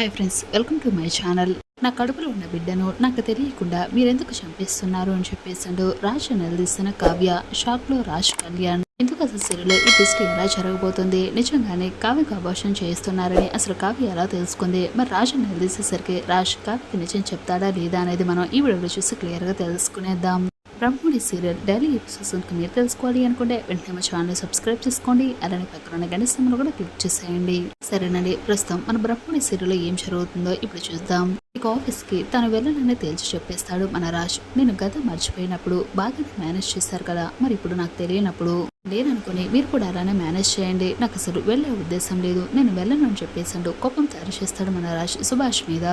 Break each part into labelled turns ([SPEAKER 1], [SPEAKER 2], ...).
[SPEAKER 1] Hi friends welcome to my channel నా కడుపులో ఉన్న బిడ్డను నాకు తెలియకుండా మీరెందుకు చంపేస్తున్నారు అని చెప్పేసాడు రాజ్ నిలదీస్తున్న కావ్య షాక్లో రాజ్ కళ్యాణ్. ఎందుకు అసలు సిరిలో ఈ టెస్ట్ ఎలా జరగబోతుంది? నిజంగానే కావ్యకు అభాషణ చేస్తున్నారని అసలు కావ్య ఎలా తెలుసుకుంది? మరి రాజు నిలదీసేసరికి రాజ్ కావ్యకి నిజం చెప్తాడా లేదా అనేది మనం ఈ వీడియోలో చూసి క్లియర్గా తెలుసుకునేద్దాం. బ్రహ్ముడి సీరియల్ డైలీ ఎపిసోడ్స్ మీరు తెలుసుకోవాలి అనుకుంటే వెంటనే మా ఛానల్ సబ్స్క్రైబ్ చేసుకోండి. అలానే పక్కన ఉన్న గంట కూడా క్లిక్ చేసేయండి. సరేనండి ప్రస్తుతం మన బ్రహ్మడి సీరియల్లో ఏం జరుగుతుందో ఇప్పుడు చూద్దాం. ఇక ఆఫీస్కి తను వెళ్ళనని తేల్చి చెప్పేస్తాడు మన రాజ్ నేను గత మర్చిపోయినప్పుడు బాగా మేనేజ్ చేశారు కదా మరి ఇప్పుడు నాకు తెలియనప్పుడు. లేదనుకుని మీరు కూడా అలానే మేనేజ్ చేయండి నాకు అసలు వెళ్ళే ఉద్దేశం లేదు. నేను వెళ్ళను అని చెప్పేసాడు కోపం తయారు చేస్తాడు మన రాజ్ సుభాష్ మీద.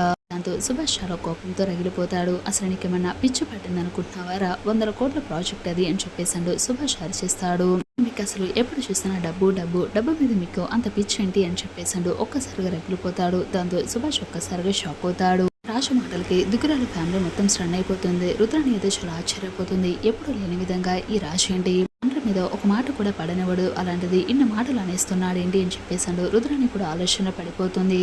[SPEAKER 1] దాంతో సుభాష్ చాలా కోపంతో రగిలిపోతాడు. అసలు నీకేమన్నా పిచ్చి పట్టింది అనుకుంటున్నావారా వందల కోట్ల ప్రాజెక్ట్ అది అని చెప్పేసాడు సుభాష్ అరిచేస్తాడు మీకు అసలు ఎప్పుడు చూసినా డబ్బు డబ్బు డబ్బు మీద మీకు అంత పిచ్చి ఏంటి అని చెప్పేసాడు ఒక్కసారిగా రగిలిపోతాడు. దాంతో సుభాష్ ఒక్కసారిగా షాక్ అవుతాడు. రాజు మాటలకి దుగ్గురాల ఫ్యామిలీ మొత్తం స్టన్ అయిపోతుంది. రుద్రాణి అయితే చాలా ఆశ్చర్యపోతుంది. ఎప్పుడు లేని విధంగా ఈ రాజు ఏంటి? అందరి మీద ఒక మాట కూడా పడనివ్వడు. అలాంటిది ఇన్ని మాటలు అనేస్తున్నాడేంటి అని చెప్పేసాడు రుద్రాణి కూడా ఆలోచన పడిపోతుంది.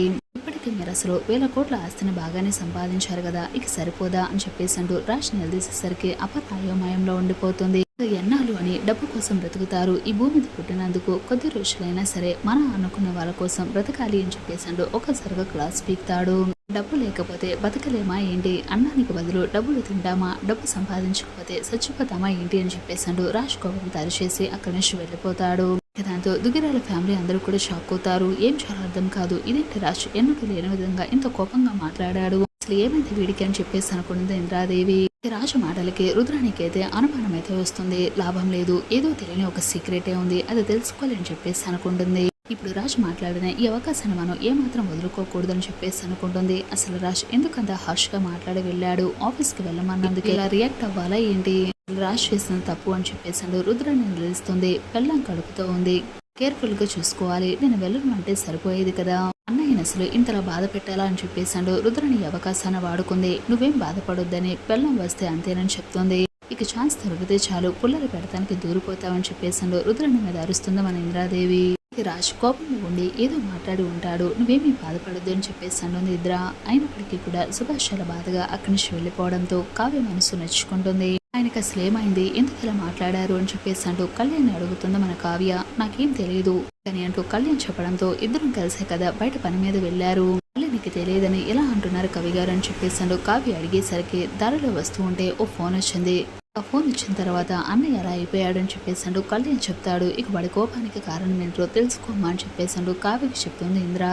[SPEAKER 1] ఇప్పటికీ మీరు అసలు వేల కోట్ల ఆస్తిని బాగానే సంపాదించారు కదా ఇక సరిపోదా అని చెప్పేసాడు రాజ్ నిలదీసేసరికి అపర్ అయోమయంలో ఉండిపోతుంది ఎన్నాళ్ళు అని డబ్బు కోసం బ్రతుకుతారు. ఈ భూమి మీద పుట్టినందుకు కొద్ది రోజులైనా సరే మనం అనుకున్న వాళ్ళ కోసం బ్రతకాలి అని చెప్పేసాడు ఒకసారిగా క్లాస్ పీక్తాడు. డబ్బు లేకపోతే బతకలేమా ఏంటి? అన్నానికి బదులు డబ్బులు తింటామా? డబ్బు సంపాదించకపోతే చచ్చిపోతామా ఏంటి అని చెప్పేసాడు రాజ్ కోపం తరిచేసి అక్కడి నుంచి వెళ్ళిపోతాడు. దాంతో దుగిరాల ఫ్యామిలీ అందరూ కూడా షాక్ అవుతారు. ఏం చాలా అర్థం కాదు. ఇదేంటి రాజ్? ఎన్నుకు లేని విధంగా ఇంత కోపంగా మాట్లాడాడు? అసలు ఏమైంది వీడికి అని చెప్పేసి అనుకున్నది ఇంద్రాదేవి. రాజు మాటలకి రుద్రానికి అయితే అనుమానం అయితే వస్తుంది. లాభం లేదు. ఏదో తెలియని ఒక సీక్రెటే ఉంది. అది తెలుసుకోవాలి అని చెప్పేసి అనుకుంటుంది. ఇప్పుడు రాజ్ మాట్లాడిన ఈ అవకాశాన్ని మనం ఏమాత్రం వదులుకోకూడదని చెప్పేసి అనుకుంటుంది. అసలు రాజ్ ఎందుకంత హర్ష్గా మాట్లాడి వెళ్ళాడు? ఆఫీస్కి వెళ్ళమన్నందుకు ఇలా రియాక్ట్ అవ్వాలా ఏంటి? రాజ్ చేసిన తప్పు అని చెప్పేసాడు రుద్రాన్ని నిలుస్తుంది పెళ్ళం కడుపుతో ఉంది. కేర్ఫుల్గా చూసుకోవాలి. నేను వెళ్ళను అంటే సరిపోయేది కదా. అన్నయ్యని అసలు ఇంతలా బాధ పెట్టాలా అని చెప్పేసాడు రుద్రని అవకాశాన్ని వాడుకుంది. నువ్వేం బాధపడొద్దని పెళ్ళం వస్తే అంతేనని చెప్తుంది. ఇక ఛాన్స్ దొరికితే చాలు. పుల్లలు పెడతానికి దూరిపోతావని చెప్పేసాడు రుద్రని మీద అరుస్తుంది మన ఇంద్రాదేవి. రాజ్ కోపంలో ఉండి ఏదో మాట్లాడి ఉంటాడు. నువ్వేమీ బాధపడద్దు అని చెప్పేసాడు నిద్ర. అయినప్పటికీ కూడా సుభాష్ చాలా బాధగా అక్కడి నుంచి వెళ్ళిపోవడంతో కావ్య మనసు నచ్చుకుంటుంది. ఆయనకి అసలు ఏమైంది? ఎందుకు ఇలా మాట్లాడారు అని చెప్పేసి అంటూ కళ్యాణ్ అడుగుతుంది మన కావ్య? నాకేం తెలియదు కానీ అంటూ కళ్యాణ్ చెప్పడంతో ఇద్దరం కలిసే కదా బయట పని మీద వెళ్ళారు కళ్యాణ్కి తెలియదని ఎలా అంటున్నారు కవి గారు అని చెప్పేసాడు కావ్య అడిగేసరికి దారిలో వస్తూ ఉంటే ఓ ఫోన్ వచ్చింది. ఫోన్ ఇచ్చిన తర్వాత అన్నయ్య ఎలా అయిపోయాడు అని చెప్పేసాడు కళ్యాణ్ చెప్తాడు ఇక వాడి కోపానికి కారణం ఏంటో తెలుసుకోమా అని చెప్పేశాడు. కావ్యకి చెప్తుంది ఇంద్ర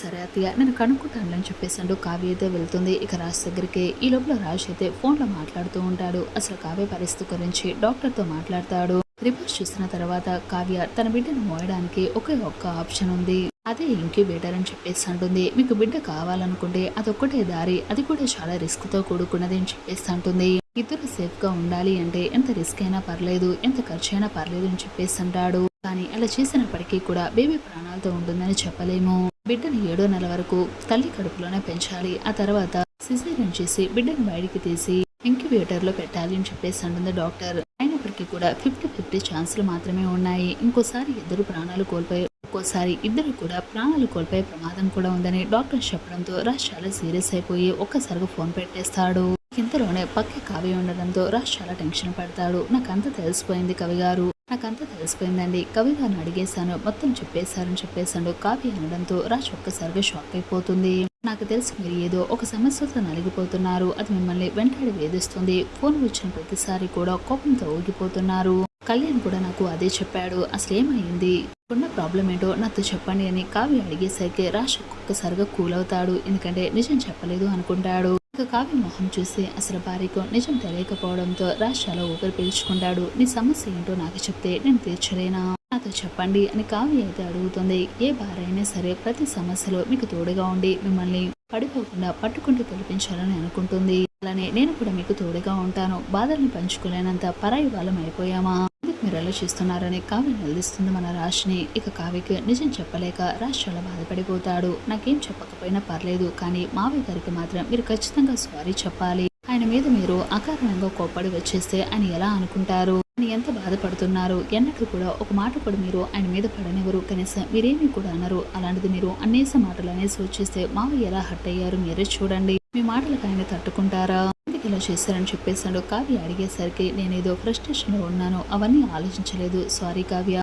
[SPEAKER 1] సరే అత్తయ్య నేను కనుక్కుంటాను అని చెప్పేసాడు కావ్య అయితే వెళ్తుంది ఇక రాజ్ దగ్గరికి. ఈ లోపల రాజ్ అయితే ఫోన్లో మాట్లాడుతూ ఉంటాడు. అసలు కావ్య పరిస్థితి గురించి డాక్టర్తో మాట్లాడతాడు. రిపోర్ట్స్ చూసిన తర్వాత కావ్య తన బిడ్డను మోయడానికి ఒకే ఒక్క ఆప్షన్ ఉంది. అదే ఇంక్యుబేటర్ అని చెప్పేసి అంటుంది. మీకు బిడ్డ కావాలనుకుంటే అదొక్కటే దారి అది కూడా చాలా రిస్క్తో కూడుకున్నది అని చెప్పేసి అంటుంది. ఇద్దరు సేఫ్గా ఉండాలి అంటే ఎంత రిస్క్ అయినా పర్లేదు ఎంత ఖర్చు అయినా పర్లేదు అని చెప్పేసి అంటాడు. కానీ అలా చేసినప్పటికీ కూడా బేబీ ప్రాణాలతో ఉంటుందని చెప్పలేము. బిడ్డను ఏడో నెల వరకు తల్లి కడుపులోనే పెంచాలి. ఆ తర్వాత సిజేరియన్ చేసి బిడ్డను బయటికి తీసి ఇంక్యుబేటర్లో పెట్టాలి అని చెప్పేసి అంటుంది డాక్టర్. అయినప్పటికీ కూడా ఫిఫ్టీ ఫిఫ్టీ ఛాన్సులు మాత్రమే ఉన్నాయి. ఇంకోసారి ఇద్దరు ప్రాణాలు కోల్పోయి ఒక్కోసారి ఇద్దరు కూడా ప్రాణాలు కోల్పోయే ప్రమాదం కూడా ఉందని డాక్టర్ చెప్పడంతో రాజ్ చాలా సీరియస్ అయిపోయి ఒక్కసారిగా ఫోన్ పెట్టేస్తాడు. ఇంతలోనే పక్క కావ్య ఉండడంతో రాజ్ చాలా టెన్షన్ పడతాడు. నాకంతా తెలిసిపోయింది కవి గారు. నాకంతా తెలిసిపోయిందండి. కవి గారిని అడిగేశాను. మొత్తం చెప్పేశారని చెప్పేశాడు. కావ్య అనడంతో రాజ్ ఒక్కసారిగా షాక్ అయిపోతుంది. నాకు తెలిసి మీరు ఏదో ఒక సమస్యతో నలిగిపోతున్నారు. అది మిమ్మల్ని వెంటాడి వేధిస్తుంది. ఫోన్ వచ్చిన ప్రతిసారి కూడా కోపంతో ఊగిపోతున్నారు. కళ్యాణ్ కూడా నాకు అదే చెప్పాడు. అసలు ఏమైంది? ఉన్న ప్రాబ్లం ఏంటో నాతో చెప్పండి అని కావ్య అడిగేసరికి రాజ్ ఒక్కసారిగా కూల్ అవుతాడు. ఎందుకంటే నిజం చెప్పలేదు అనుకుంటాడు. కావ్య మొహం చూసి అసలు భార్యకు నిజం తెలియకపోవడంతో రాష్ట్రాలో ఊపిరి పీల్చుకుంటాడు. నీ సమస్య ఏంటో నాకు చెప్తే నేను తీర్చలేనా? నాతో చెప్పండి అని కావ్య అయితే అడుగుతుంది. ఏ భార్య అయినా సరే ప్రతి సమస్యలో మీకు తోడుగా ఉండి మిమ్మల్ని పడిపోకుండా పట్టుకుంటూ పిలిపించాలని అనుకుంటుంది. అలానే నేను కూడా మీకు తోడుగా ఉంటాను. బాధల్ని పంచుకోలేనంత పరాయి వాళ్ళం అయిపోయామా? మీరు ఆలోచిస్తున్నారని కావ్య నిలదీస్తుంది మన రాష్ని ఇక కావ్యకి నిజం చెప్పలేక రాజ్ చాలా బాధపడిపోతాడు. నాకేం చెప్పకపోయినా పర్లేదు కానీ మావయ్య గారికి మాత్రం మీరు ఖచ్చితంగా సారీ చెప్పాలి. ఆయన మీద మీరు అకారణంగా కోప్పడి వచ్చేస్తే ఆయన ఎలా అనుకుంటారు? నేను ఎంత బాధపడుతున్నారు? ఎన్నడూ కూడా ఒక మాట కూడా మీరు ఆయన మీద పడనివ్వరు. కనీసం మీరేమీ కూడా అన్నారు అలాంటిది మీరు అనేస మాటలు అనేసి వచ్చేస్తే మావయ్య ఎలా హట్ అయ్యారు మీరే చూడండి. మీ మాటలకు ఆయన తట్టుకుంటారా? ఎందుకు ఇలా చేశారని చెప్పేశాడు. కావ్య అడిగేసరికి నేనేదో ఫ్రస్ట్రేషన్లో ఉన్నాను. అవన్నీ ఆలోచించలేదు. సారీ కావ్య.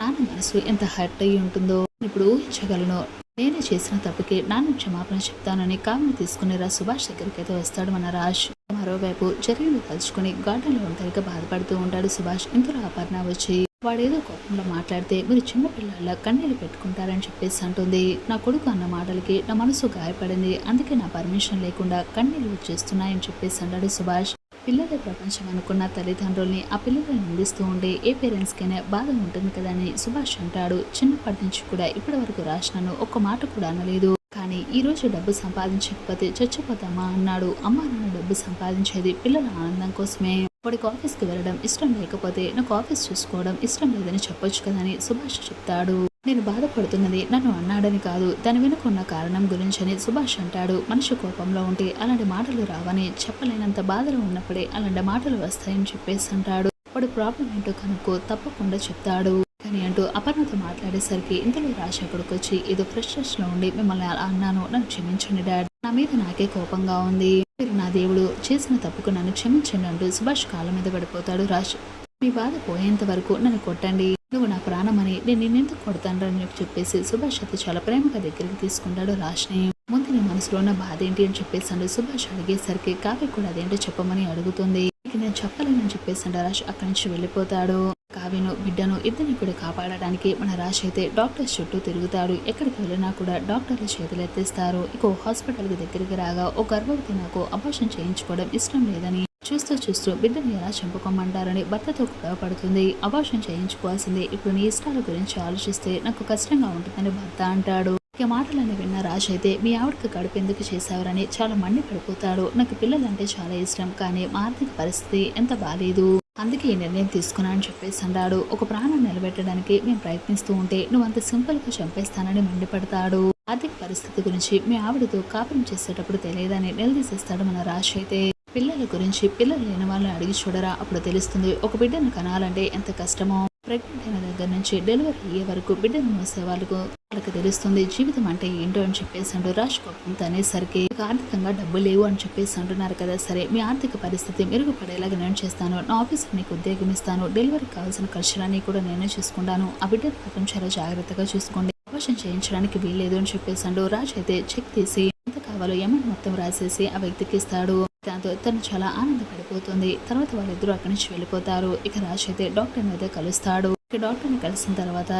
[SPEAKER 1] నాన్న మనసు ఎంత హర్ట్ అయ్యి ఉంటుందో ఇప్పుడు ఊహించగలను. నేనే చేసిన తప్పుకి నాన్న క్షమాపణ చెప్తానని కావ్యను తీసుకుని రా సుభాష్ దగ్గరికి అయితే వస్తాడు మన రాజ్. మరోవైపు జరిగిన తలుచుకుని గార్డెన్లో ఒంటరిగా బాధపడుతూ ఉంటాడు సుభాష్. ఇంతలో అపర్ణ వచ్చి వాడేదో కోపంలో మాట్లాడితే మీరు చిన్నపిల్లల కన్నీళ్ళు పెట్టుకుంటారని చెప్పేసి అంటుంది. నా కొడుకు అన్న మాటలకి నా మనసు గాయపడింది. అందుకే నా పర్మిషన్ లేకుండా కన్నీళ్ళు వచ్చేస్తున్నాయని చెప్పేసి అన్నాడు సుభాష్. పిల్లలే ప్రపంచం అనుకున్న తల్లిదండ్రుల్ని ఆ పిల్లల్ని నిందిస్తూ ఉండే ఏ పేరెంట్స్కైనా బాధ ఉంటుంది కదా అని సుభాష్ అంటాడు. చిన్నప్పటి నుంచి కూడా ఇప్పటి వరకు రాసినాను ఒక్క మాట కూడా అనలేదు. కానీ ఈ రోజు డబ్బు సంపాదించకపోతే చచ్చిపోతామా అన్నాడు. అమ్మ నాన్న డబ్బు సంపాదించేది పిల్లల ఆనందం కోసమే. వాడికి ఆఫీస్కి వెళ్ళడం ఇష్టం లేకపోతే నాకు ఆఫీస్ చూసుకోవడం ఇష్టం లేదని చెప్పొచ్చు కదని సుభాష్ చెప్తాడు. నేను బాధపడుతున్నది నన్ను అన్నాడని కాదు దాని వెనుకున్న కారణం గురించని సుభాష్ అంటాడు. మనిషి కోపంలో ఉంటే అలాంటి మాటలు రావని చెప్పలేనంత బాధలో ఉన్నప్పుడే అలాంటి మాటలు వస్తాయని చెప్పేసి అంటాడు. వాడు ప్రాబ్లం ఏంటో కనుక్కో తప్పకుండా చెప్తాడు. కానీ అంటూ అపర్ణతో మాట్లాడేసరికి ఇంతలో రాశి అక్కడికి వచ్చి ఏదో ఫ్రస్ట్రేషన్లో ఉండి మిమ్మల్ని అలా అన్నాను నన్ను క్షమించండి డాడ్. నా మీద నాకే కోపంగా ఉంది. మీరు నా దేవుడు. చేసిన తప్పుకు నన్ను క్షమించండి అంటూ సుభాష్ కాళ్ళ మీద పడిపోతాడు రాజ్. మీ బాధ పోయేంత వరకు నన్ను కొట్టండి. నువ్వు నా ప్రాణమని నేను నిన్నెందుకు కొడతాను అని చెప్పేసి సుభాష్ అయితే చాలా ప్రేమగా దగ్గరికి తీసుకుంటాడు రాజ్ని. ముందు నీ మనసులో ఉన్న బాధ ఏంటి అని చెప్పేసి సుభాష్ అడిగేసరికి కావ్య కూడా అదేంటో చెప్పమని అడుగుతుంది. ఇక నేను చెప్పలేనని చెప్పేసి రాజ్ అక్కడి నుంచి వెళ్ళిపోతాడు. కావ్యను బిడ్డను ఇద్దరిని కూడా కాపాడడానికి మన రాజ్ అయితే డాక్టర్స్ చుట్టూ తిరుగుతాడు. ఎక్కడికి వెళ్ళినా కూడా డాక్టర్లు చేతులు ఎత్తేస్తారు. ఇక హాస్పిటల్కి దగ్గరికి రాగా ఓ గర్భవతి నాకు అబార్షన్ చేయించుకోవడం ఇష్టం లేదని చూస్తూ చూస్తూ బిడ్డని ఎలా చంపుకోమంటారని భర్తతో గొడవ పడుతుంది. అబార్షన్ చేయించుకోవాల్సిందే. ఇప్పుడు నీ ఇష్టాల గురించి ఆలోచిస్తే నాకు కష్టంగా ఉంటుందని భర్త అంటాడు. ఇక మాటలని విన్న రాజ్ అయితే మీ ఆవిడకి కడుపు ఎందుకు చేశావరని చాలా మండి పడిపోతాడు నాకు పిల్లలంటే చాలా ఇష్టం. కానీ మా ఆర్థిక పరిస్థితి ఎంత బాగాలేదు అందుకే ఈ నిర్ణయం తీసుకున్నానని చెప్పేసి అన్నాడు. ఒక ప్రాణం నిలబెట్టడానికి మేము ప్రయత్నిస్తూ ఉంటే నువ్వు అంత సింపుల్గా చంపేస్తానని మండిపడతాడు ఆర్థిక పరిస్థితి గురించి మీ ఆవిడతో కాపురం చేసేటప్పుడు తెలియదని నిలదీసేస్తాడు మన రాజ్ అయితే. పిల్లల గురించి పిల్లలు లేని వాళ్ళని అడిగి చూడరా అప్పుడు తెలుస్తుంది. ఒక బిడ్డను కనాలంటే ఎంత కష్టమో. ప్రెగ్నెంట్ అయిన దగ్గర నుంచి డెలివరీ అయ్యే వరకు బిడ్డను మోసే వాళ్ళకు వాళ్ళకి తెలుస్తుంది జీవితం అంటే ఏంటో అని చెప్పేసి అంటూ రాజ్ కోపంతో అనేసరికి ఆర్థికంగా డబ్బు లేవు అని చెప్పేసి అంటున్నారు కదా. సరే మీ ఆర్థిక పరిస్థితి మెరుగుపడేలాగా నేను చేస్తాను. నా ఆఫీస్లో నీకు ఉద్యోగం ఇస్తాను. డెలివరీ కావాల్సిన ఖర్చులన్నీ కూడా నేనే చూసుకుంటాను. ఆ బిడ్డను మాత్రం చాలా జాగ్రత్తగా చూసుకోండి. ఆపరేషన్ చేయించడానికి వీల్లేదు అని చెప్పేసాడు రాజ్ అయితే చెక్ తీసి ఎంత కావాలో అమౌంట్ మొత్తం రాసేసి ఆ వ్యక్తికి ఇస్తాడు. దాంతో తను చాలా ఆనందపడిపోతుంది. తర్వాత వాళ్ళిద్దరూ అక్కడి నుంచి వెళ్ళిపోతారు. ఇక రాజ్ అయితే డాక్టర్ మీద కలుస్తాడు. ఇక డాక్టర్ని కలిసిన తర్వాత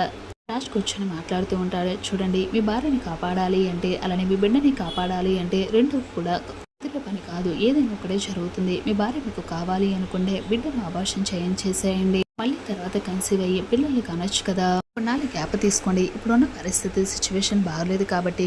[SPEAKER 1] రాజ్ కూర్చొని మాట్లాడుతూ ఉంటాడు. చూడండి మీ భార్యని కాపాడాలి అంటే అలానే మీ బిడ్డని కాపాడాలి అంటే రెండు కూడా ఇద్దరి పని కాదు. ఏదైనా ఒకటే జరుగుతుంది. మీ భార్య మీకు కావాలి అనుకుంటే బిడ్డను అబార్షన్ చేయం చేసేయండి మళ్ళీ తర్వాత కన్సీవ్ అయ్యి పిల్లల్ని కనొచ్చు కదా. కొన్నాళ్ళు గ్యాప్ తీసుకోండి. ఇప్పుడున్న పరిస్థితి సిచ్యువేషన్ బాగలేదు కాబట్టి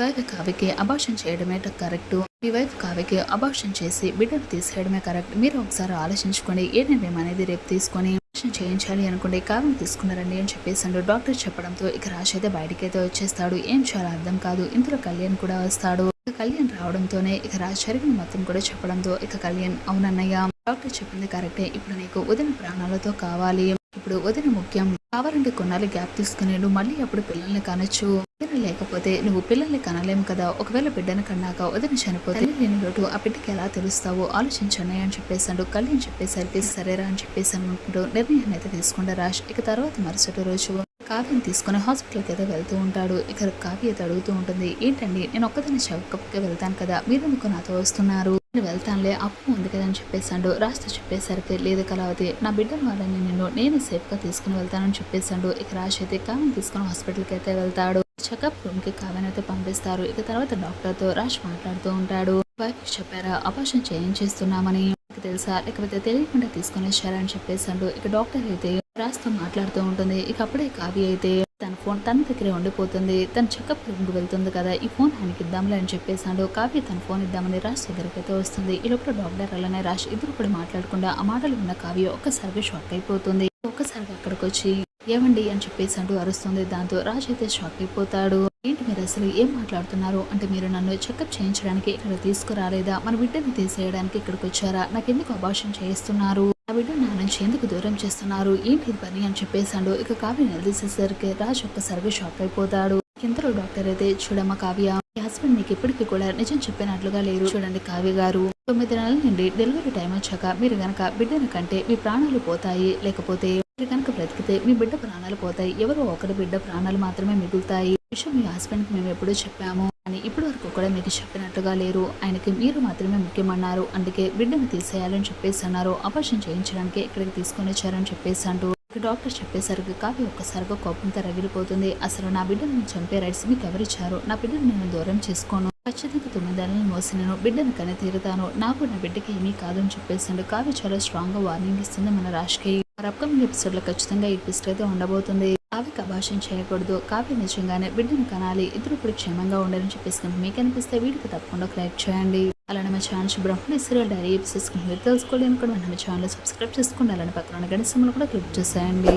[SPEAKER 1] వైఫ్ కావ్యకి అబార్షన్ చేయడమే కరెక్ట్. మీ వైఫ్ కావ్యకి అబార్షన్ చేసి బిడ్డను తీసేయడమే కరెక్ట్. మీరు ఒకసారి ఆలోచించుకోండి ఏ నిర్ణయం అనేది రేపు తీసుకొని అబార్షన్ చేయించాలి అనుకుంటే కావ్యం తీసుకున్నారండి అని చెప్పేసాడు డాక్టర్ చెప్పడంతో ఇక రాజ్ అయితే బయటికైతే వచ్చేస్తాడు. ఏం చాలా అర్థం కాదు. ఇందులో కళ్యాణ్ కూడా వస్తాడు. కళ్యాణ్ రావడంతోనే ఇక రాజ్ జరిగిన మొత్తం కూడా చెప్పడంతో ఇక కళ్యాణ్ అవునన్నయ్య డాక్టర్ చెప్పింది కరెక్టే. ఇప్పుడు నీకు ఉదయం ప్రాణాలతో కావాలి. ఇప్పుడు వదిన ముఖ్యం. కావాలంటే కొన్నాళ్ళు గ్యాప్ తీసుకుని నువ్వు మళ్ళీ అప్పుడు పిల్లల్ని కనొచ్చు. వదిన లేకపోతే నువ్వు పిల్లల్ని కనలేము కదా. ఒకవేళ బిడ్డను కన్నాక వదిన చనిపోతే లేని లోటు ఆ బిడ్డకి ఎలా తెలుస్తావో ఆలోచించండి అని చెప్పేసాడు కళ్యాణ్ చెప్పేసరికి సరేరా అని చెప్పేసి అనుకుంటూ నిర్ణయాన్ని అయితే తీసుకుంటా రాష్ ఇక తర్వాత మరుసటి రోజు కావ్యం తీసుకుని హాస్పిటల్కి అయితే వెళ్తూ ఉంటాడు. ఇక్కడ కావ్య అయితే అడుగుతూ ఉంటుంది ఏంటండి? నేను ఒక్కదాన్ని చెకప్కి వెళ్తాను కదా. మీరు నాతో వస్తున్నారు? వెళ్తానులే అప్పు ఉంది కదా అని చెప్పేసాడు రాస్తా చెప్పేసరికి లేదు కళావతి నా బిడ్డ వాళ్ళని నిన్ను నేను సేఫ్గా తీసుకుని వెళ్తానని చెప్పేశాడు. ఇక రాజ్ అయితే కావ్యం తీసుకుని హాస్పిటల్కి అయితే వెళ్తాడు. చెకప్ రూమ్కి కావ్యం అయితే పంపిస్తారు. ఇక తర్వాత డాక్టర్తో రాజ్ మాట్లాడుతూ ఉంటాడు. వైఫ్ చెప్పారా ఆపరేషన్ చేయించేస్తున్నామని. తెలుసా లేకపోతే తెలియకుండా తీసుకొని వచ్చారని చెప్పేశాడు. ఇక డాక్టర్ అయితే రాజ్తో మాట్లాడుతూ ఉంటుంది. ఇక అప్పుడే కావ్య అయితే తన ఫోన్ తన దగ్గరే ఉండిపోతుంది. తన చెకప్ రూమ్కి వెళ్తుంది కదా ఈ ఫోన్ ఆయనకి ఇద్దాంలే అని చెప్పేసాడు కావ్య తన ఫోన్ ఇద్దామని రాజ్ దగ్గరికి అయితే వస్తుంది. ఈ లోపల డాక్టర్ అలానే రాజ్ ఇద్దరు కూడా మాట్లాడకుండా ఆ మాటలు విన్న కావ్య ఒక్కసారిగా షాక్ అయిపోతుంది. ఒక్కసారిగా అక్కడికి వచ్చి ఏమండి? అని చెప్పేసి అంటూ అరుస్తుంది. దాంతో రాజ్ అయితే షాక్ అయిపోతాడు. ఏంటి మీరు అసలు ఏం మాట్లాడుతున్నారు? అంటే మీరు నన్ను చెకప్ చేయించడానికి ఇక్కడ తీసుకురాలేదా? మన బిడ్డని తీసేయడానికి ఇక్కడికి వచ్చారా? నాకెందుకు అభాషణ చేయిస్తున్నారు? ఆ బిడ్డ నా నుంచి ఎందుకు దూరం చేస్తున్నారు? ఏంటి పని అని చెప్పేశాడు. ఇక కావ్య నిలదీసేసరికి రాజు ఒక్కసారిగా షాక్ అయిపోతాడు. ఎంతలో డాక్టర్ అయితే? చూడమ్మ కావ్య. మీ హస్బెండ్ మీకు ఇప్పటికీ కూడా నిజం చెప్పినట్లుగా లేరు. చూడండి కావ్య గారు. తొమ్మిది నెలల నుండి డెలివరీ టైం వచ్చాక మీరు గనక బిడ్డను కంటే మీ ప్రాణాలు పోతాయి. లేకపోతే మీరు కనుక బ్రతికితే మీ బిడ్డ ప్రాణాలు పోతాయి. ఎవరో ఒకరి బిడ్డ ప్రాణాలు మాత్రమే మిగులుతాయి. విషయం మీ హస్బెండ్కి మేము ఎప్పుడూ చెప్పాము. అని ఇప్పటి వరకు కూడా మీకు చెప్పినట్టుగా లేరు. ఆయనకి మీరు మాత్రమే ముఖ్యమన్నారు. అందుకే బిడ్డను తీసేయాలని చెప్పేసి అన్నారు. ఆపరేషన్ చేయించడానికి ఇక్కడికి తీసుకొని వచ్చారని చెప్పేసి అంటూ డాక్టర్ చెప్పేసరికి కావ్య ఒక్కసారిగా కోపంతో రగిలిపోతుంది. అసలు నా బిడ్డను చంపే రైట్స్ మీకు ఎవరిచ్చారు? నా బిడ్డను నేను దూరం చేసుకోను. ఖచ్చితంగా తొమ్మిదేళ్ళని మోసి నేను బిడ్డను కని తీరుతాను నాకు నా బిడ్డకి ఏమీ కాదు అని చెప్పేసిండు కావ్య చాలా స్ట్రాంగ్గా వార్నింగ్ ఇస్తుంది మన రాష్కి మరి అప్కమింగ్ ఎపిసోడ్లో ఖచ్చితంగా ఈ ట్విస్ట్ అయితే ఉండబోతుంది. కావ్యకి అభాషణ చేయకూడదు. కావ్య నిజంగానే బిడ్డను కనాలి. ఇద్దరు ఇప్పుడు క్షేమంగా ఉండాలని చెప్పేసి కనుక మీకు అనిపిస్తే వీడికి తప్పకుండా లైక్ చేయండి. అలానే మా ఛానల్ బ్రహ్మణ సీరియల్ డైరీ ఎపిసోడ్స్ మీరు తెలుసుకోవాలి అనుకోండి మన ఛానల్ సబ్స్క్రైబ్ చేసుకోండి అలానే పక్కన ఉన్న కూడా క్లిక్ చేసేయండి.